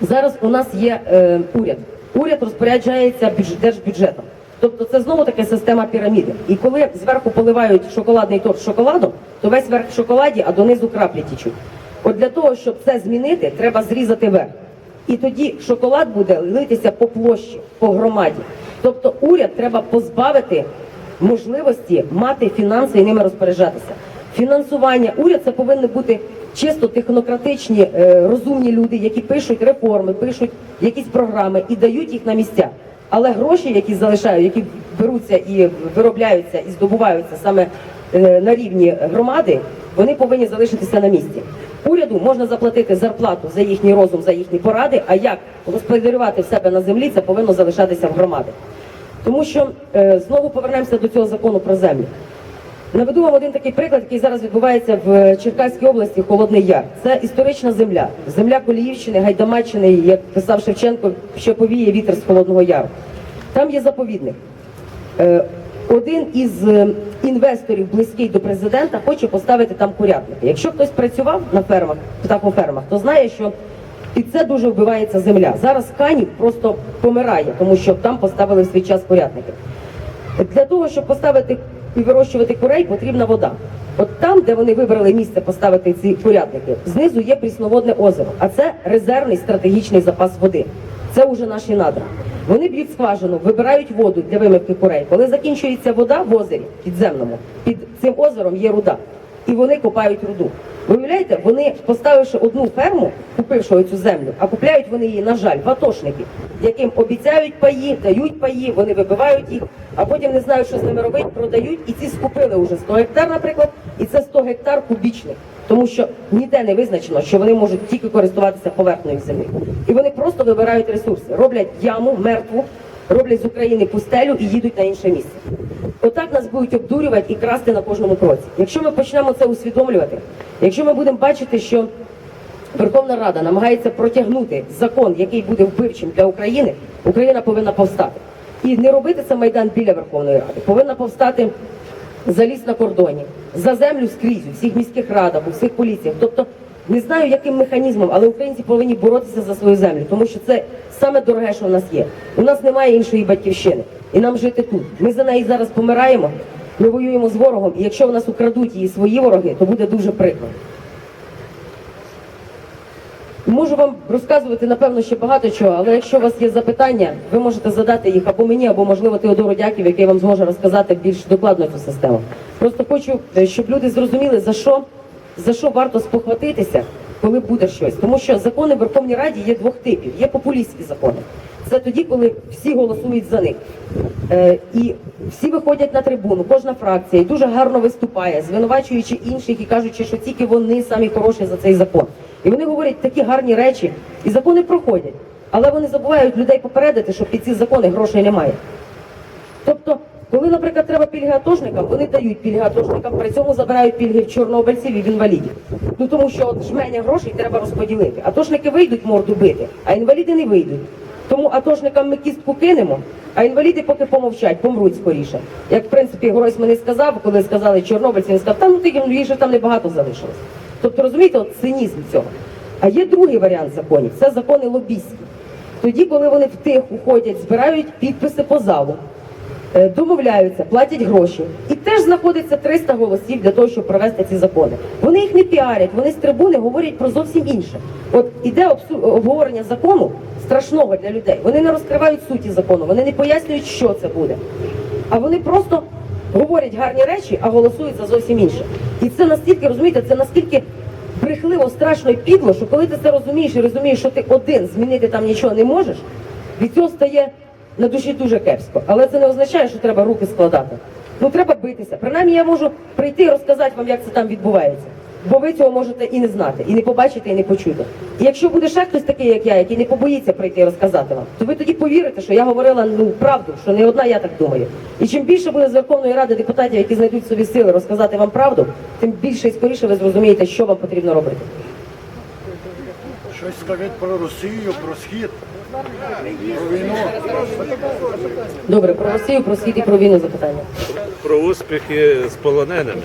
Зараз у нас є е, уряд. Уряд розпоряджається бюдж- держбюджетом. Тобто це знову таки система піраміди. І коли зверху поливають шоколадний торт шоколадом, то весь верх в шоколаді, а донизу краплі тічуть. От для того, щоб це змінити, треба зрізати верх. І тоді шоколад буде литися по площі, по громаді. Тобто уряд треба позбавити можливості мати фінанси і ними розпоряджатися. Фінансування уряд це повинні бути чисто технократичні, е, розумні люди, які пишуть реформи, пишуть якісь програми і дають їх на місця. Але гроші, які залишають, які беруться і виробляються і здобуваються саме е, на рівні громади, вони повинні залишитися на місці. Уряду можна заплатити зарплату за їхній розум, за їхні поради. А як господарювати в себе на землі, це повинно залишатися в громади. Тому що е, знову повернемося до цього закону про землю. Наведу вам один такий приклад, який зараз відбувається в Черкаській області Холодний Яр. Це історична земля, земля Коліївщини, Гайдамаччини, як писав Шевченко, що повіє вітер з Холодного Яру. Там є заповідник. Е, Один із е, інвесторів, близький до президента, хоче поставити там курятники. Якщо хтось працював на фермах, птахофермах, то знає, що і це дуже вбивається земля. Зараз канів просто помирає, тому що там поставили в свій час курятники. Для того, щоб поставити і вирощувати курей, потрібна вода. От там, де вони вибрали місце поставити ці курятники, знизу є прісноводне озеро, а це резервний стратегічний запас води. Це вже наші надра. Вони б'ють скважину, вибирають воду для вимивки курей. Коли закінчується вода в озері підземному, під цим озером є руда, і вони копають руду. Ви уявляєте, вони поставивши одну ферму, купивши цю землю, а купляють вони її, на жаль, в атошники, яким обіцяють паї, дають паї, вони вибивають їх, а потім не знають, що з ними робити, продають, і ці скупили вже 100 гектар, наприклад, і це 100 гектар кубічних. Тому що ніде не визначено, що вони можуть тільки користуватися поверхнею землі. І вони просто вибирають ресурси, роблять яму мертву, роблять з України пустелю і їдуть на інше місце. Отак нас будуть обдурювати і красти на кожному кроці. Якщо ми почнемо це усвідомлювати, якщо ми будемо бачити, що Верховна Рада намагається протягнути закон, який буде вбивчим для України, Україна повинна повстати. І не робити це майдан біля Верховної Ради. Повинна повстати за ліс на кордоні, за землю скрізь, у всіх міських радах, у всіх поліціях. Тобто не знаю, яким механізмом, але українці повинні боротися за свою землю, тому що це саме дороге, що в нас є. У нас немає іншої батьківщини, і нам жити тут. Ми за неї зараз помираємо. Ми воюємо з ворогом, і якщо в нас украдуть її свої вороги, то буде дуже прикро. Можу вам розказувати, напевно, ще багато чого, але якщо у вас є запитання, ви можете задати їх або мені, або, можливо, Теодору Дяків, який вам зможе розказати більш докладно цю систему. Просто хочу, е, щоб люди зрозуміли, за що, за що варто спохватитися, коли буде щось. Тому що закони в Верховній Раді є двох типів. Є популістські закони. Це тоді, коли всі голосують за них. Е, і всі виходять на трибуну, кожна фракція і дуже гарно виступає, звинувачуючи інших і кажучи, що тільки вони самі хороші за цей закон. І вони говорять такі гарні речі, і закони проходять. Але вони забувають людей попередити, що під ці закони грошей немає. Тобто, коли, наприклад, треба пільги атошникам, вони дають пільги атошникам, при цьому забирають пільги в чорнобильців і в інвалідів. Ну тому що от жменя грошей треба розподілити. Атошники вийдуть морду бити, а інваліди не вийдуть. Тому атошникам ми кістку кинемо, а інваліди поки помовчать, помруть скоріше. Як в принципі Гройсман і сказав, коли сказали чорнобильці, він сказав, та ну ти їх там небагато залишилось. Тобто розумієте, от цинізм цього. А є другий варіант законів це закони лобістські. Тоді, коли вони втиху ходять, збирають підписи по залу, домовляються, платять гроші. І теж знаходиться 300 голосів для того, щоб провести ці закони. Вони їх не піарять, вони з трибуни говорять про зовсім інше. От іде обговорення закону страшного для людей. Вони не розкривають суті закону, вони не пояснюють, що це буде. А вони просто говорять гарні речі, а голосують за зовсім інше. І це настільки, розумієте, це настільки брехливо, страшно і підло, що коли ти це розумієш і розумієш, що ти один змінити там нічого не можеш, від цього стає на душі дуже кепсько. Але це не означає, що треба руки складати. Ну треба битися. Принаймні я можу прийти і розказати вам, як це там відбувається. Бо ви цього можете і не знати, і не побачити, і не почути. І якщо буде ще хтось такий, як я, який не побоїться прийти і розказати вам, то ви тоді повірите, що я говорила ну правду, що не одна я так думаю. І чим більше буде з Верховної Ради депутатів, які знайдуть собі сили розказати вам правду, тим більше і скоріше ви зрозумієте, що вам потрібно робити. Щось сказати про Росію, про схід, про війну. Добре, про Росію, про схід і про війну запитання. про успіхи з полоненими.